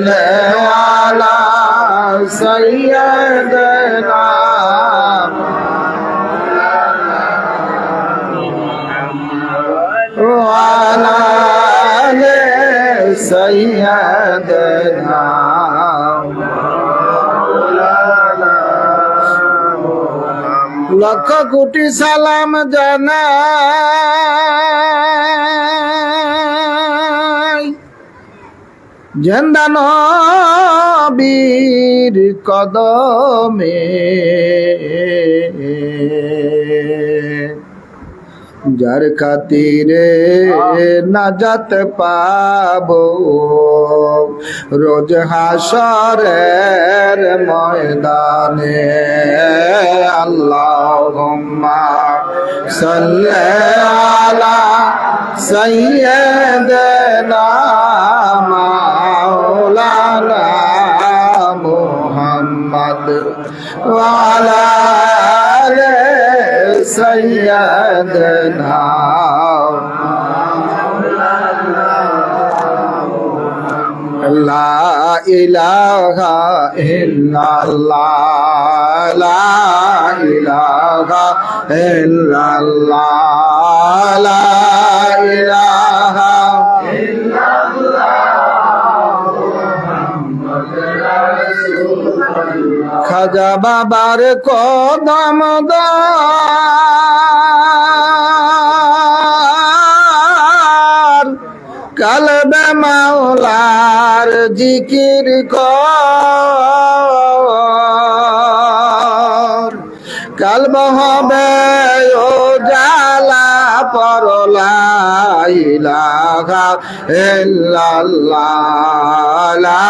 على سيدنا وعلى آل سيدنا লক্ষ কোটি সালাম জানাই জেন্দান বীর কদমে। যার খাতিরে নাজাত পাবো রোজ হাসরের ময়দানে। আল্লাহুম্মা সাল্লি আলা সাইয়্যিদিনা على محمد وعلى آل سيدنا لا إله إلا الله لا إله إلا الله لا إله খাজা বাবার কদম কালবে মাওলার জিকির কর। কালব হবে ও জালা পরলা। ইলাহা ইল্লাল্লাহ লা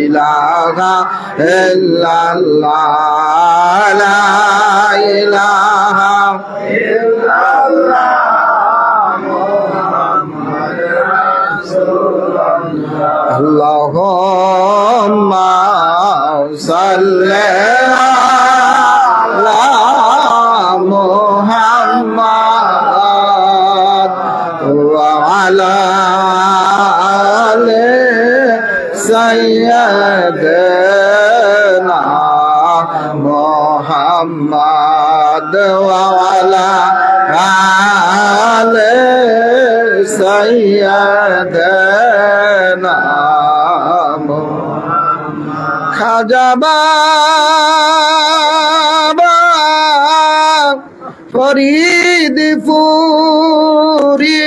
ইলাহা ইল্লাল্লাহ লা ইলাহা اللهم صل على محمد جلال سيدنا محمد وعلى آل سيدنا محمد خجبان ফরিদ ফুরি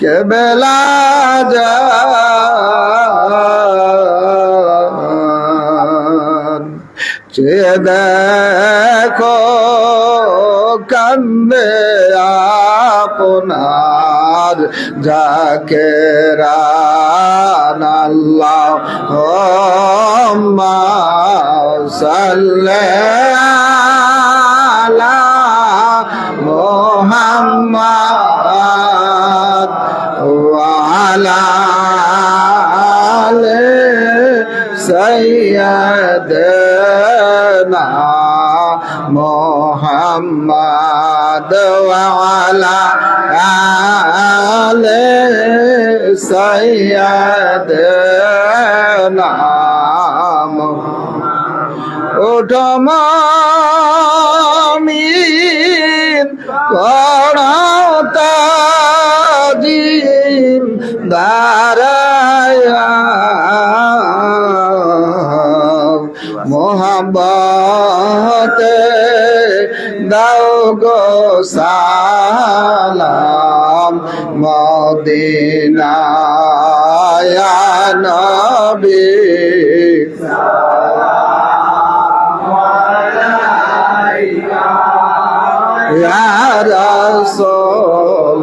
কেবেলা চেয়ে দেখো কান্দে আপনার যাকে আল্লাহ সাল্লে সৈয়দনা মোহাম্মদ ওয়ালা আলে সৈয়দনা ওঠমিন পড়াতাজিম দাঁড়ায়া মোহাম্মতে দাও গো সালাম মদিনায় নবী। ইয়া রাসূল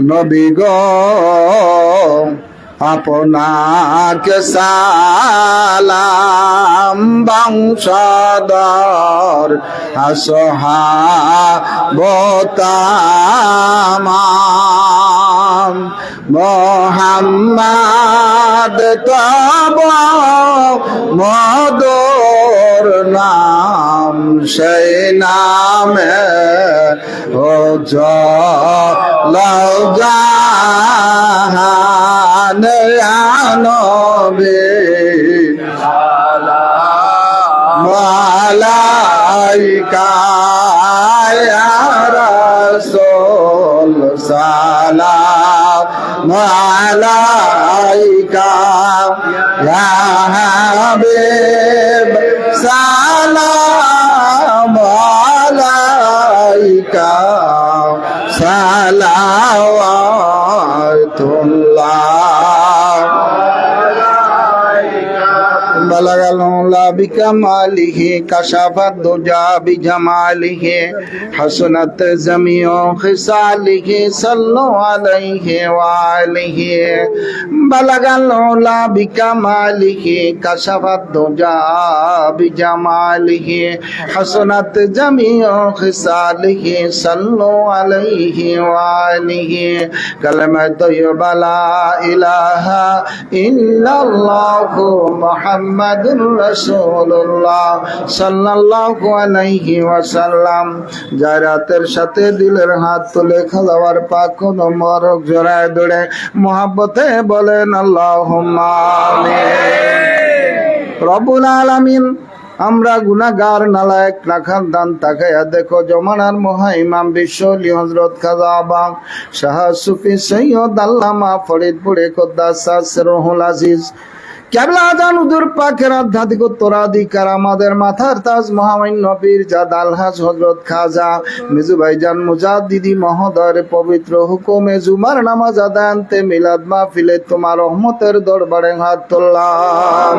নবী আপনাকে সালাম বংশধর আসহাবতাম মোহাম্মদ তব মদর নাম সেই নামে ও জহান আনবে। মালাইকা রসোল সালাম। মালাইকা হাবিব সালাম। بلغ العلا بكماله كشف الدجى بجماله حسنت جميع خصاله صلوا عليه وآله بلغ العلا بكماله كشف الدجى بجماله حسنت جميع خصاله صلوا عليه وآله كلمة طيبة لا إله إلا الله محمد رسول রসুল্লাহ সাল্লাহ আলাইহি ওয়াসাল্লাম জায়রাতের সাথে দিলের হাত তুলে খাওয়ার পাক মরক জোড়ায় দৌড়ে মহাব্বতে বলেন আল্লাহ রবুল আলামিন, আমরা গুনাগার নালায়ক রাখার দান তাকায়া দেখো, জমানার মহা ইমাম বিশ্ব হজরত খাজা আবাম শাহ সুফি সৈয়দ আল্লামা ফরিদপুরে কদ্দাস রহুল আজিজ কেবলা আজান উদুর পাকের আধ্যাত্মিক উত্তরাধিকার আমাদের মাথার তাজ মহামান্য পীর জাদ আলহাজ হজরত খাজা মেজু ভাইজান মুজাদ দিদি মহোদয়ের পবিত্র হুকুমে জুমার নামাজ আদায়ান্তে মিলাদ মাহফিলে তোমার রহমতের দরবারে হাত তুললাম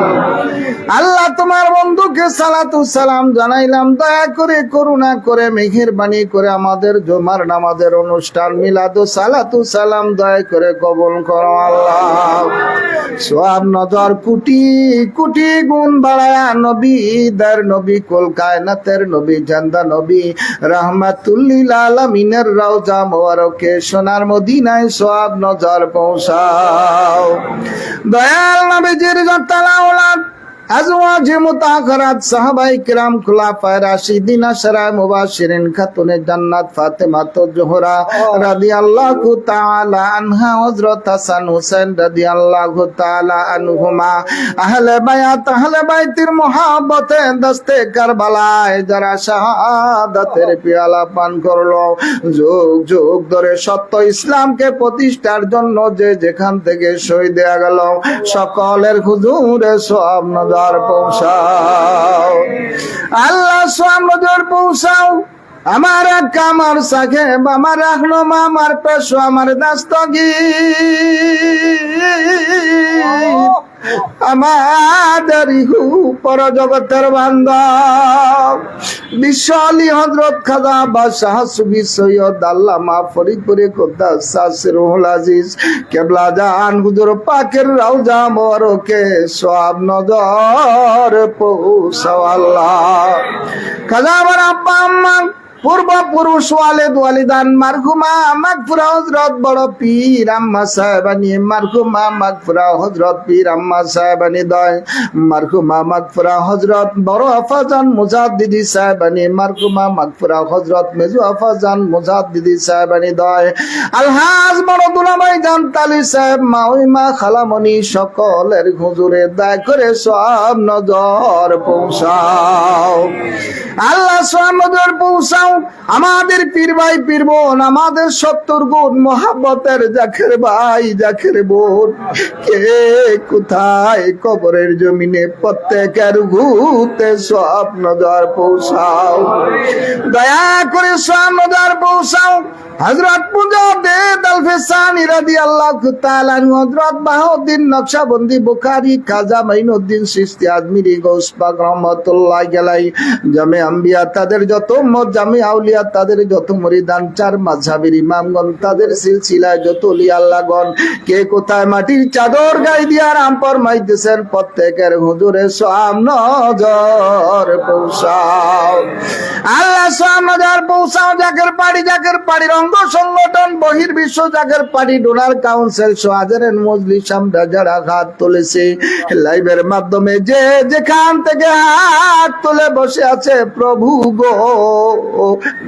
আল্লাহ তোমার বন্ধুকে সালাতু সালাম জানাইলাম, দয়া করে করুণা করে মেঘের বাণী করে আমাদের জুমার নামাজের অনুষ্ঠান মিলাদ সালাতু সালাম দয়া করে কবল করো আল্লাহ। সোয়াব নজর কুটি কুটি গুণ বাড়ায়া নবী, দার নবী কলকায় নাতের নবী, জান্দা নবী, রহমাতুল্লিল আলামিনের রওজা মোবারকে সোনার মদিনায় সোয়াব নজর পৌঁছাও। দয়াল নবীজির যতালা ওলাদ। আজওয়াজ মুতাখারাত সাহাবাই খুলাফায়ে মুবাশশিরিন খাতুনে জান্নাত জোহরা রাদিয়াল্লাহু তাআলা আনহা হযরত হাসান হুসাইন রাদিয়াল্লাহু তাআলা আনহুমা আহলে বায়াত আহলে বাইতির দস্তে কারবালায় যারা শাহাদাতের পান করল যুগ যুগ ধরে সত্য ইসলামকে প্রতিষ্ঠার জন্য যে যেখান থেকে শহীদ দেয়া গেল, সকলের হুজুরে সব নজর পৌঁছাও। আল্লাহ সব নজর পৌঁছাও। আমার কামার আমার সাহেব আমার রাখলাম আমার পেশো, আমার দাস্তগি আমাদের পর জগতের বান্ধব বিশ্বলি হজরত খাজা বাদশাহ সুবি সৈয়দ আল্লামা ফরিদপুরে কোদ্দাস সাসরুল আজিজ, কেবলা জান হুজুর পাকের রাউজা মোরকে সব নজর পৌঁছাও আল্লাহ। খাজা আমার আব্বা আম্মা পূর্বপুরুষ ওয়ালেদ ওয়ালিদান মারহুমা মাগফুরা হযরত বড় পীর আম্মা সাহেবানি, মারহুমা মাগফুরা হযরত পীর আম্মা সাহেবানি দয়, মারহুমা মাগফুরা হযরত বড় আফাজান মুজাদ্দিদি সাহেবানি, মারহুমা মাগফুরা হযরত মেজু আফাজান মুজাদ্দিদি সাহেবানি দয়। আলহাজ বড় দুলাভাই জান তালি সাহেব মাউইমা খালামণি সকলের হুজুরে দয়া করে সব নজর পৌঁছাও। আল্লাহ সব নজর পৌঁছাও আমাদের পীর ভাই, পীর বোন, আমাদের সত্তর গুণ মোহাব্বতের জাখের ভাই, জাখের বোন। কে কোথায় কবরের জমিনে প্রত্যেকের ভূতে সব নজর পৌঁছাও দয়া করে সব নজর পৌঁছাও হজরত মুজাদ্দিদ আল ফিসানি রাদিয়াল্লাহু তাআলা আনহু, হযরত বাহাউদ্দিন নকশবন্দি বুখারী, খাজা মাইনুদ্দিন সিস্তি আজমিরি গৌস রহমাতুল্লাহ আলাইহি, জামে আম্বিয়া, তাদের যত উম্মত জামে আউলিয়া তাদের যত মুরিদান, চার ইমামগণ, তাদের সিলসিলায় যত ওলি আল্লাহগণ কে কোথায় মাটির চাদর ফরমাইতেছেন, প্রত্যেকের হুজুরে সাম নজর পৌঁছাও। আল্লাহ সাম নজর পৌঁছাও জাকের পাড়ি জাকের অঙ্গ সংগঠন বহির বিশ্ব পাড়ি, ডোনার কাউন্সিল সোহাজারের মজলিস, আমরা যারা হাত তুলেছে, লাইভের মাধ্যমে যে যেখান থেকে হাত তুলে বসে আছে, প্রভু গো।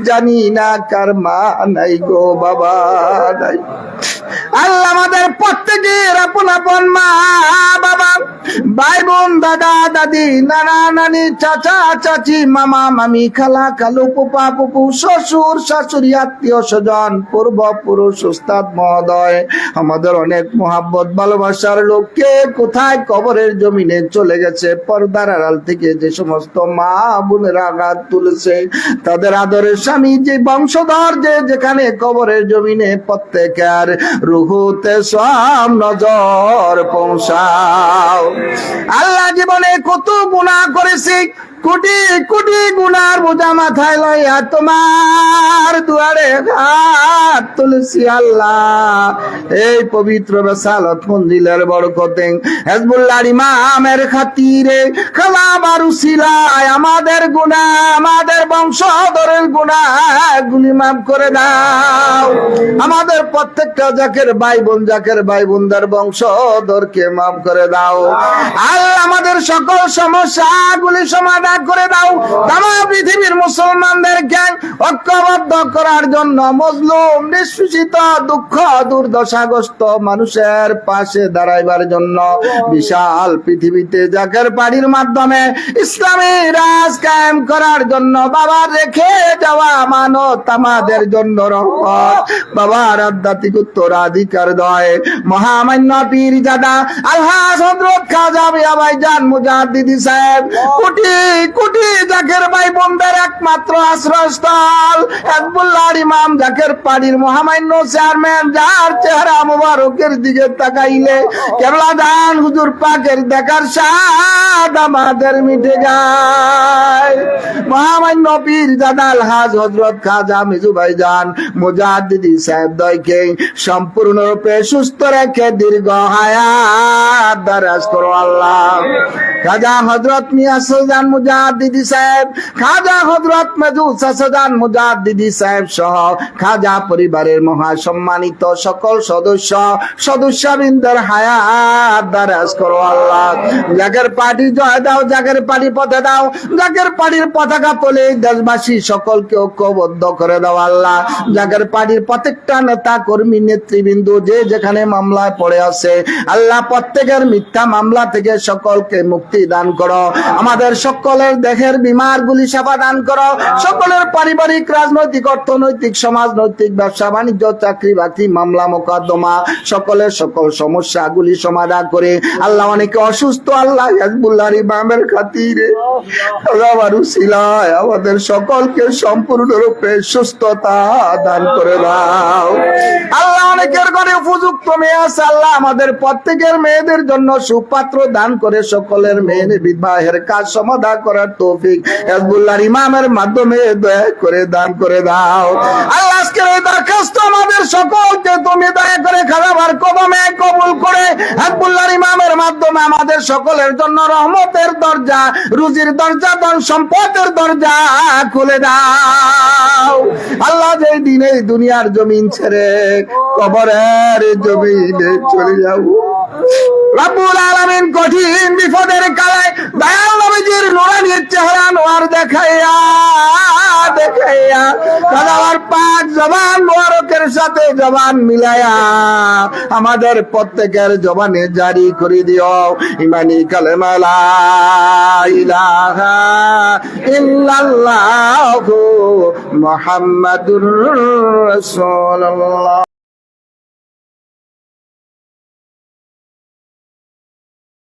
জানি না কার মা নাই গো বাবা নাই। আল্লাহ আমাদের প্রত্যেকের আপন আপন মা, বাবা ভাই বোন দাদা, দাদি, নানা, নানি, চাচা, চাচি, মামা, মামি, খালা পুপা পুপু শ্বশুর, শাশুড়ি, আত্মীয় স্বজন মহোদয়, আমাদের অনেক মোহাব্বত, ভালোবাসার লোককে কোথায় কবরের জমিনে চলে গেছে, পর্দার আড়াল থেকে যে সমস্ত মা বোনেরা আঘাত তুলেছে, তাদের আদরের স্বামী যে বংশধর যে যেখানে কবরের জমিনে প্রত্যেকের রুহুতে সব নজর পৌঁছাও। আল্লাহ জীবনে কত গুণা করেছি, কোটি কোটি গুনার বোঝা মাথায় লইয়া তোমার দুয়ারে হাত আল্লাহ। এই পবিত্র বেসালত মন্দিরের বরকতে হেজবুল্লাহর ইমামের খাতিরে খালা বারুসিলায় আমাদের গুনাহ, আমাদের বংশধরের গুনাহ গুলি মাফ করে দাও। আমাদের প্রত্যেকটা জাকের ভাই বোন জাকের ভাই বোনদের বংশধরকে মাফ করে দাও। আল্লাহ আমাদের সকল সমস্যা গুলি সমাধান করে দাও। তাম পৃথিবীর মুসলমানদের জ্ঞান ঐক্যবদ্ধ করার জন্য মজলুম দুঃখ দুর্দশাগ্রস্ত মানুষের পাশে দাঁড়াইবার জন্য বিশাল পৃথিবীতে জাকের পাড়ির মাধ্যমে ইসলামী রাজ কায়েম করার জন্য বাবা রেখে যাওয়া মানত আমাদের জন্য রহমত। বাবার আধ্যাত্মিক উত্তরাধিকার দয়। মহামান্য পীর জাদা আল্লাহ হজরত খাজা মিয়া ভাইজান মুজাদ্দিদি সাহেব। কোটি কোটি জাকের ভাই বোনদের একমাত্র আশ্রয়স্থল। হেজবুল্লাহর ইমাম জাকের পাড়ির মহামান্য চেয়ারম্যান যার চেহারা মুবারকের দিকে তাকাইলে, কেবলা দান হুজুর পাকের দেখার স্বাদ আমাদের মিটে যায়। মহামান্য পীর জাদাল হাজ হজরত খাজা মিজু ভাইজান মুজাদ্দিদি সাহেব দয়কে সম্পূর্ণরূপে সুস্থ রেখে দীর্ঘ হায়াত দারাজ করো আল্লাহ। খাজা হজরত মিয়া সুলতান মুজাদ্দিদি সাহেব, খাজা হজরত মেজু সাসদান মুজাদ্দিদি সাহেব সহ খাজা পরিবারের মহা সম্মানিত সকল সদস্য, সদস্যবৃন্দের হায়াত দারাজ করো আল্লাহ। জাগের পার্টি জয় দাও জাগের পার্টি পথে দাও জাগের পার্টির পতাকা তোলে দেশবাসী সকলকে ঐক্যবদ্ধ করে দাও আল্লাহ। জাগের পার্টির প্রত্যেকটা নেতা কর্মী নেতৃবৃন্দ যে যেখানে মামলায় পড়ে আছে, আল্লাহ প্রত্যেকের মিথ্যা মামলা থেকে সকলকে মুক্তি দান করো। আমাদের সকলের দেহের বিমার গুলি সেবা দান করো। সকলের পারিবারিক, রাজনৈতিক, অর্থনৈতিক সমাজ নৈতিক ব্যবসা বাণিজ্য, চাকরি বাকরি, মামলা, মোকদ্দমা, সকলের সকল সমস্যা গুলি সমাধান করে। আল্লাহ অনেকে অসুস্থ, আল্লাহ হিজবুল্লাহর ইমামের খাতিরে। আমাদের সকলকে সম্পূর্ণরূপে সুস্থতা দান করে দাও। আল্লাহ অনেকের ঘরে উপযুক্ত মেয়ে আছে, আল্লাহ আমাদের প্রত্যেকের মেয়েদের জন্য সুপাত্র দান করে সকলের মেয়ে বিবাহের কাজ সমাধান করার তৌফিক হেজবুল্লাহর ইমামের মাধ্যমে দয়া করে দান করে দাও। আল্লাহ আজকের দরখাস্ত আমাদের সকলকে তুমি দয়া করে খারাপ কদমে কবুল করে ইমামের মাধ্যমে আমাদের সকলের জন্য রহমতের দরজা, রুজির দরজা, ধন সম্পদের দরজা খুলে দাও। আল্লাহ যেই দিন দুনিয়ার জমিন ছেড়ে কবরের জমিনে চলে যাব রাব্বুল আলামিন কঠিন বিপদের কালে দয়াল নবীজির নুরানি চেহারা নোয়ার দেখাইয়া দাদার পাক জবান মোবারকের সাথে জবান মিলায়া আমাদের প্রত্যেকের জবানে জারি করে দিও। ইমানি কালেমা লা ইলাহা ইল্লাল্লাহু মুহাম্মাদুর রাসূলুল্লাহ।